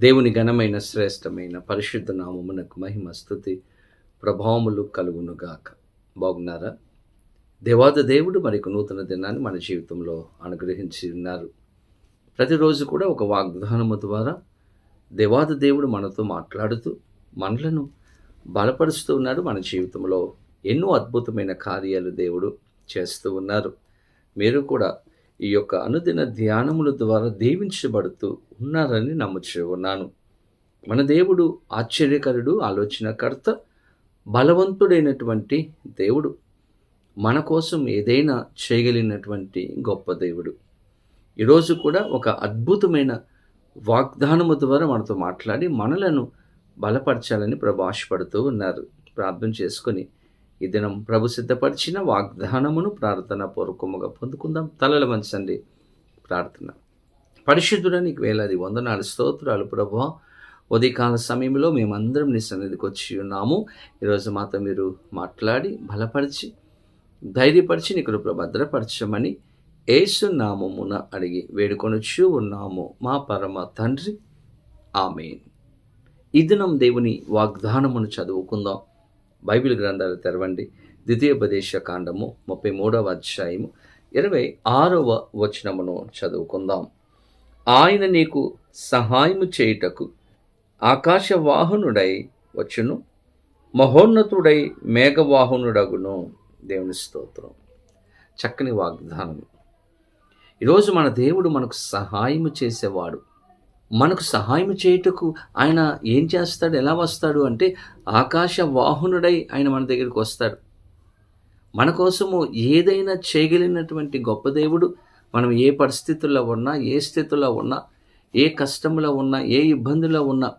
దేవుని ఘనమైన శ్రేష్టమైన పరిశుద్ధ నామమునకు మహిమ స్థుతి ప్రభావములు కలుగునుగాక. బాగున్నారా? దేవాద దేవుడు మరిక నూతన దినాన్ని మన జీవితంలో అనుగ్రహించి ఉన్నారు ప్రతిరోజు కూడా ఒక వాగ్దానము ద్వారా దేవాద దేవుడు మనతో మాట్లాడుతూ మనలను బలపరుస్తూ ఉన్నాడు. మన జీవితంలో ఎన్నో అద్భుతమైన కార్యాలు దేవుడు చేస్తూ ఉన్నారు. మీరు కూడా ఈ యొక్క అనుదిన ధ్యానముల ద్వారా దీవించబడుతూ ఉన్నారని నమ్ముచూ ఉన్నాను. మన దేవుడు ఆశ్చర్యకరుడు ఆలోచనకర్త బలవంతుడైనటువంటి దేవుడు మన కోసం ఏదైనా చేయగలిగినటువంటి గొప్ప దేవుడు. ఈరోజు కూడా ఒక అద్భుతమైన వాగ్దానము ద్వారా మనతో మాట్లాడి మనలను బలపరచాలని ప్రభాషపడుతూ ఉన్నారు. ప్రార్థన చేసుకొని ఈ దినం ప్రభు సిద్ధపరిచిన వాగ్దానమును ప్రార్థన పూర్వకముగా పొందుకుందాం. తలల మంచండి ప్రార్థన. పరిశుద్ధుడానికి వేలాది వందనాలు స్తోత్రాలు ప్రభు. ఉదయకాల సమయంలో మేమందరం నీ సన్నిధికి వచ్చి ఉన్నాము. ఈరోజు మాతో మీరు మాట్లాడి బలపరిచి ధైర్యపరిచి నీ కృప భద్రపరచమని ఏసు నామమున అడిగి వేడుకొనొచ్చు ఉన్నాము. మా పరమ తండ్రి. ఆమెన్. ఈ దినం దేవుని వాగ్దానమును చదువుకుందాం. బైబిల్ గ్రంథాలు తెరవండి. ద్వితీయోపదేశ కాండము ముప్పై మూడవ అధ్యాయము ఇరవై ఆరవ వచనమును చదువుకుందాం. ఆయన నీకు సహాయము చేయుటకు ఆకాశ వాహనుడై వచ్చును మహోన్నతుడై మేఘవాహనుడగును. దేవుని స్తోత్రం. చక్కని వాగ్దానం. ఈరోజు మన దేవుడు మనకు సహాయము చేసేవాడు. మనకు సహాయం చేయుటకు ఆయన ఏం చేస్తాడు? ఎలా వస్తాడు? అంటే ఆకాశ వాహనుడై ఆయన మన దగ్గరికి వస్తాడు. మన కోసము ఏదైనా చేయగలిగినటువంటి గొప్ప దేవుడు మనం ఏ పరిస్థితుల్లో ఉన్నా ఏ స్థితిలో ఉన్నా ఏ కష్టంలో ఉన్నా ఏ ఇబ్బందిలో ఉన్నా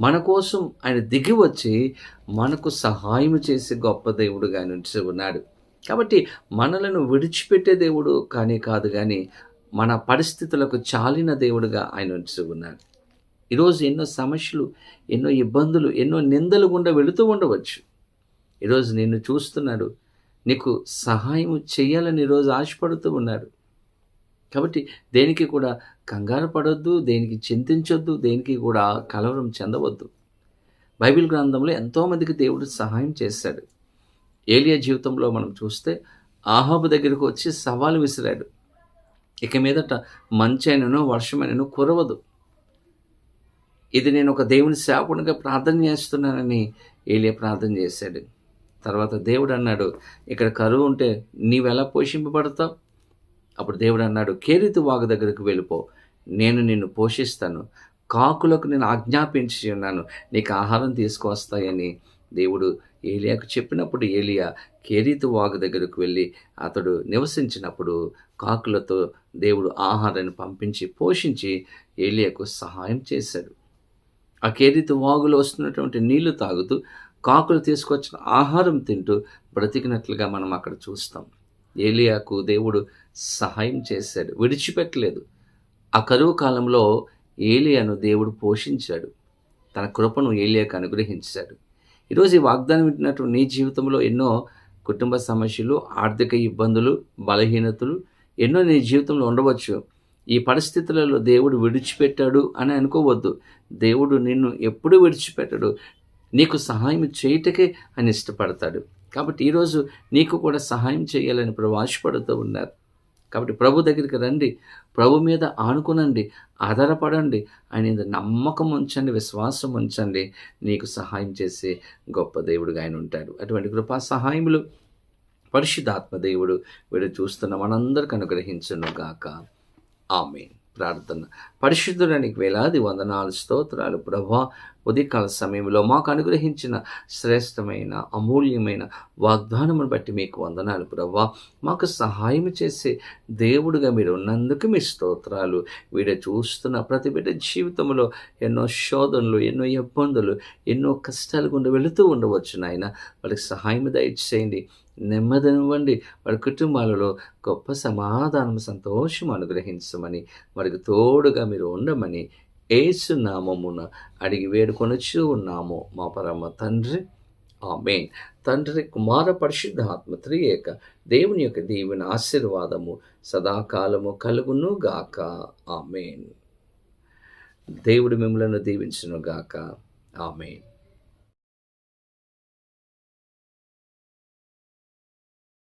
మన కోసం ఆయన దిగి వచ్చి మనకు సహాయం చేసే గొప్ప దేవుడుగా ఆయన ఉన్నాడు. కాబట్టి మనలను విడిచిపెట్టే దేవుడు కానీ కాదు కానీ మన పరిస్థితులకు చాలిన దేవుడుగా ఆయన ఉంచి ఈరోజు ఎన్నో సమస్యలు ఎన్నో ఇబ్బందులు ఎన్నో నిందలు గుండా వెళుతూ ఉండవచ్చు. ఈరోజు నిన్ను చూస్తున్నాడు. నీకు సహాయం చేయాలని ఈరోజు ఆశపడుతూ ఉన్నాడు. కాబట్టి దేనికి కూడా కంగారు పడొద్దు దేనికి చింతించొద్దు దేనికి కూడా కలవరం చెందవద్దు. బైబిల్ గ్రంథంలో ఎంతోమందికి దేవుడు సహాయం చేశాడు. ఏలియా జీవితంలో మనం చూస్తే ఆహాబు దగ్గరకు వచ్చి సవాలు విసిరాడు. ఇక మీదట మంచైనను వర్షమైనను కురవదు. ఇది నేను ఒక దేవుని సేవకునిగా ప్రార్థన చేస్తున్నానని ఏలియా ప్రార్థన చేశాడు. తర్వాత దేవుడు అన్నాడు ఇక్కడ కరువు ఉంటే నీవెలా పోషింపబడతావు? అప్పుడు దేవుడు అన్నాడు కేరితు వాగు దగ్గరకు వెళ్ళిపో. నేను నిన్ను పోషిస్తాను. కాకులకు నేను ఆజ్ఞాపించి ఉన్నాను. నీకు ఆహారం తీసుకువస్తాయని దేవుడు ఏలియాకు చెప్పినప్పుడు ఏలియా కేరీతు వాగు దగ్గరకు వెళ్ళి అతడు నివసించినప్పుడు కాకులతో దేవుడు ఆహారాన్ని పంపించి పోషించి ఏలియాకు సహాయం చేశాడు. ఆ కేరీతు వాగులో వస్తున్నటువంటి నీళ్ళు తాగుతూ కాకులు తీసుకొచ్చిన ఆహారం తింటూ బ్రతికినట్లుగా మనం అక్కడ చూస్తాం. ఏలియాకు దేవుడు సహాయం చేశాడు. విడిచిపెట్టలేదు. ఆ కరువు కాలంలో ఏలియాను దేవుడు పోషించాడు. తన కృపను ఏలియాకు అనుగ్రహించాడు. ఈరోజు ఈ వాగ్దానం వింటున్నట్టు నీ జీవితంలో ఎన్నో కుటుంబ సమస్యలు ఆర్థిక ఇబ్బందులు బలహీనతలు ఎన్నో నీ జీవితంలో ఉండవచ్చు. ఈ పరిస్థితులలో దేవుడు విడిచిపెట్టాడు అని అనుకోవద్దు. దేవుడు నిన్ను ఎప్పుడు విడిచిపెట్టడు. నీకు సహాయం చేయటకే అని ఇష్టపడతాడు. కాబట్టి ఈరోజు నీకు కూడా సహాయం చేయాలని ప్రభు ఆశపడుతూ ఉన్నారు. కాబట్టి ప్రభు దగ్గరికి రండి. ప్రభు మీద ఆనుకునండి. ఆధారపడండి. ఆయన నమ్మకం ఉంచండి. విశ్వాసం ఉంచండి. నీకు సహాయం చేసే గొప్ప దేవుడుగా ఆయన ఉంటాడు. అటువంటి కృపా సహాయములు పరిశుద్ధాత్మ దేవుడు వీడు చూస్తున్న మనందరికి అనుగ్రహించును గాక ఆమె ప్రార్థన. పరిశుద్ధుడానికి వేలాది వందనాలు స్తోత్రాలు. ప్రభా ఉదయకాల సమయంలో మాకు అనుగ్రహించిన శ్రేష్టమైన అమూల్యమైన వాగ్దానమును బట్టి మీకు వందనాలు ప్రభా. మాకు సహాయం చేసే దేవుడుగా మీరు ఉన్నందుకు మీ స్తోత్రాలు. వీడ చూస్తున్న ప్రతి బిడ్డ జీవితంలో ఎన్నో శోధనలు ఎన్నో ఇబ్బందులు ఎన్నో కష్టాలు గుండా వెళుతూ ఉండవచ్చు నాయన. వాళ్ళకి సహాయం దయచేయండి. నెమ్మదినివ్వండి వారి కుటుంబాలలో గొప్ప సమాధానం సంతోషం అనుగ్రహించమని వారికి తోడుగా మీరు ఉండమని ఏసు నామమున అడిగి వేడుకొనొచ్చు ఉన్నాము. మా పరమ తండ్రి ఆమెన్. తండ్రి కుమార పరిశుద్ధ ఆత్మ త్రియేక దేవుని యొక్క దేవుని ఆశీర్వాదము సదాకాలము కలుగును గాక ఆమెన్. దేవుడు మిమ్మలను దీవించునుగాక. ఆమెన్.